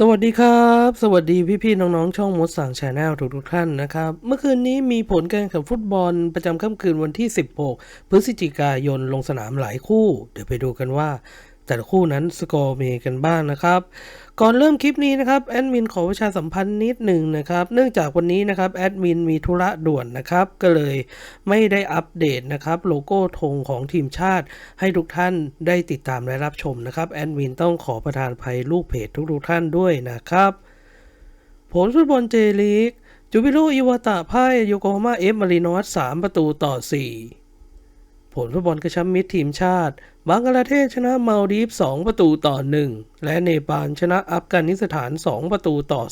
สวัสดีครับ สวัสดีพี่ๆน้องๆ ช่องมดสั่งชาแนลทุกทุกๆท่านนะครับ เมื่อคืนนี้มีผลการแข่งขันฟุตบอลประจำค่ำคืนวันที่ 16 พฤศจิกายนลงสนามหลายคู่ เดี๋ยวไปดูกันว่า แต่ละคู่นั้นสกอร์มีกันบ้างนะครับ ก่อนเริ่มคลิปนี้นะครับแอดมินขอประชาสัมพันธ์นิดหนึ่งนะครับ เนื่องจากวันนี้นะครับแอดมินมีธุระด่วนนะครับ ก็เลยไม่ได้อัปเดตนะครับโลโก้ธงของทีมชาติ ให้ทุกท่านได้ติดตามและรับชมนะครับแอดมินต้องขอประทานภัยลูกเพจทุกๆท่านด้วยนะครับ ผลฟุตบอลเจลีกจูบิโรอิวาตะพ่ายโยโกฮาม่าเอฟมารินอส3ประตูต่อ 4 ผลฟุตบอลกระชับมิตรทีมชาติ บังกลาเทศชนะมาลดีฟ 2 ประตูต่อ 1 และเนปาลชนะอัฟกานิสถาน 2 ประตูต่อ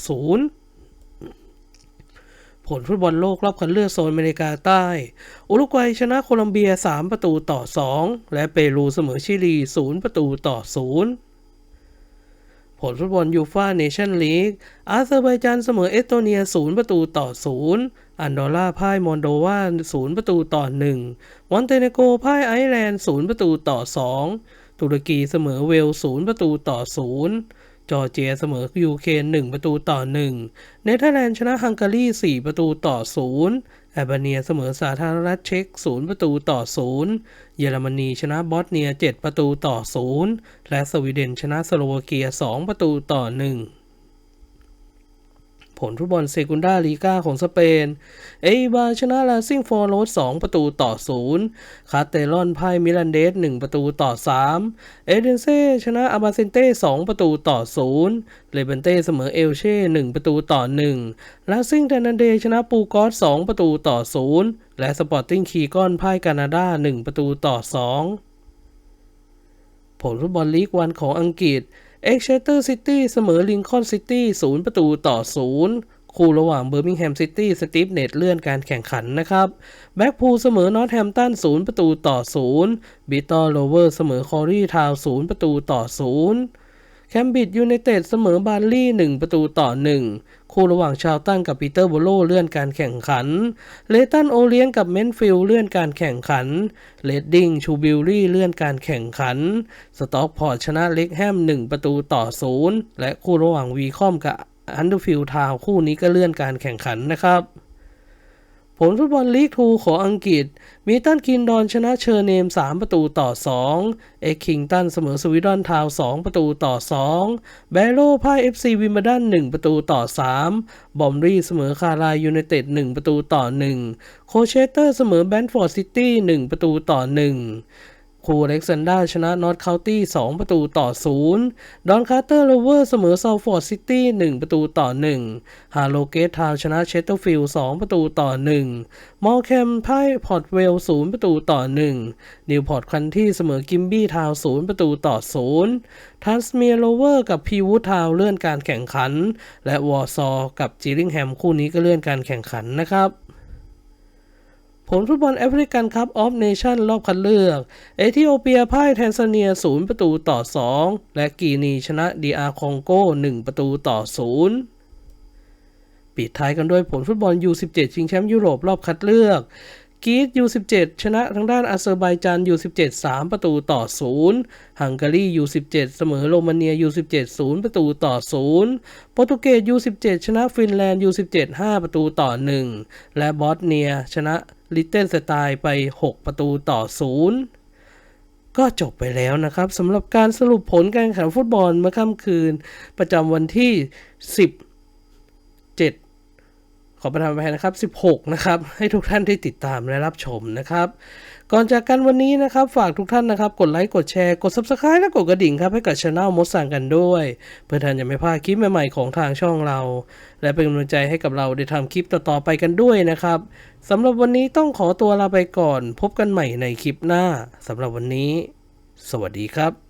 0 ผลฟุตบอลโลกรอบคัดเลือกโซนอเมริกาใต้ อุรุกวัยชนะโคลอมเบีย 3 ประตูต่อ 2 และเปรูเสมอชิลี 0 ประตูต่อ 0 ผลฟุตบอลยูฟาเนชั่นลีก อาเซอร์ไบจานเสมอเอสโตเนีย 0 ประตูต่อ 0 อันดอร่าพ่ายมอนโดวา 0 ประตูต่อ 1 มอนเตเนโกพ่ายไอร์แลนด์ 0 ประตูต่อ 2 ตุรกีเสมอเวล 0 ประตูต่อ 0 จอร์เจียเสมอยูเครน1ประตูต่อ 1 เนเธอร์แลนด์ชนะฮังการี 4 ประตูต่อ 0 แอลเบเนียเสมอสาธารณรัฐเช็ก0 ประตูต่อ 0 เยอรมนีชนะบอสเนีย 7 ประตูต่อ 0 และสวีเดนชนะสโลวาเกีย 2 ประตูต่อ 1 ผลฟุตบอลเซกุนดาลีกาของสเปน เอบาชนะลาซิงฟอร์โรส2ประตูต่อ 0 คาเตลอนพ่ายมิลันเดส 1 ประตูต่อ 3 เอเดนเซ่ชนะอาบาเซนเต้ 2 ประตูต่อ 0 เลเบนเต้เสมอเอลเช่ 1 ประตูต่อ 1 ลาซิงแทนันเดชนะปูกอส2 ประตูต่อ 0 และสปอร์ติ้งคีกอนพ่ายแคนาดา 1 ประตูต่อ 2 ผลฟุตบอลลีกวันของอังกฤษ เอ็กเชสเตอร์ซิตี้เสมอลิงคอนซิตี้ศูนย์ประตูต่อศูนย์คู่ระหว่างเบอร์มิงแฮมซิตี้สตีฟเนตเลื่อนการแข่งขันนะครับแบ็กพูลเสมอนอตแฮมตันศูนย์ประตูต่อศูนย์บิตอโลเวอร์เสมอคอรีทาวศูนย์ประตูต่อศูนย์ แคมบิดยูไนเต็ดเสมอบาร์ลี่ 1 ประตูต่อ 1 คู่ระหว่างชาวตันกับปีเตอร์โบโลเลื่อนการแข่งขัน เลตันโอเลียนกับเมนฟิลเลื่อนการแข่งขัน เลดดิงชูบิลลี่เลื่อนการแข่งขัน สต็อกพอร์ตชนะเล็กแฮม 1 ประตูต่อ 0 และคู่ระหว่างวีคอมกับอันเดอร์ฟิลทาวคู่นี้ก็เลื่อนการแข่งขันนะครับ ผลฟุตบอลลีกทูของอังกฤษ มีตันคินดอนชนะเชอร์เนม 3 ประตูต่อ 2 เอ็กคิงตันเสมอสวิดอนทาว 2 ประตูต่อ 2 แบโร่พ่ายเอฟซีวิมเบดัน 1 ประตูต่อ 3 บอมรีเสมอคารายูไนเต็ด 1 ประตูต่อ 1 โคเชเตอร์เสมอแบนฟอร์ดซิตี้ 1 ประตูต่อ 1 ครูเล็กซานดาชนะนอตเคาน์ตี้ 2 ประตูต่อ 0 ดอนคาร์เตอร์โลเวอร์เสมอซาวฟอร์ดซิตี้ 1 ประตูต่อ 1 ฮาโลเกตทาวชนะเชสเตอร์ฟิลด์ 2 ประตูต่อ 1 มอลแคมพ่ายพอร์ตเวล 0 ประตูต่อ 1 นิวพอร์ตคันที่เสมอกิมบี้ทาวน์0ประตูต่อ 0 ทันสเมียโลเวอร์กับพีวูทาวเลื่อนการแข่งขัน และวอร์ซอกับจิริงแฮมคู่นี้ก็เลื่อนการแข่งขันนะครับ ลฟุตบอลแอฟริกันคัพออฟเนชั่นรอบคัดเลือก เอธิโอเปียพ่ายแทนซาเนีย 0 ประตูต่อ 2 และกีนีชนะดีอาร์คองโก 1 ประตูต่อ 0ปิดท้ายกันด้วยผลฟุตบอล U17 ชิงแชมป์ยุโรปรอบคัดเลือกกีด U17 ชนะทางด้านอาเซอร์ไบจาน U17 3 ประตูต่อ 0 ฮังการี U17 เสมอโรมาเนีย U17 0 ประตูต่อ 0 โปรตุเกส U17 ชนะฟินแลนด์ U17 5 ประตูต่อ 1 และบอสเนียชนะลิตเติ้ลสไตล์ไป 6 ประตูต่อ 0 ก็จบไปแล้วนะครับสำหรับการสรุปผลการแข่งฟุตบอลเมื่อค่ำคืน ประจำวันที่ 10 อประทานอภัยนะครับ 16 นะครับ ให้ทุกท่านได้ติดตามและรับชมนะครับ ก่อนจากกันวันนี้นะครับ ฝากทุกท่านนะครับ กดไลค์ กดแชร์ กด Subscribe และกดกระดิ่งครับ ให้กับช anel มดสั่งกันด้วย เพื่อท่านจะไม่พลาดคลิปใหม่ๆของทางช่องเรา และเป็นกำลังใจให้กับเราได้ทำคลิปต่อๆไปกันด้วยนะครับสำหรับวันนี้ต้องขอตัวลาไปก่อน พบกันใหม่ในคลิปหน้าสำหรับวันนี้ สวัสดีครับ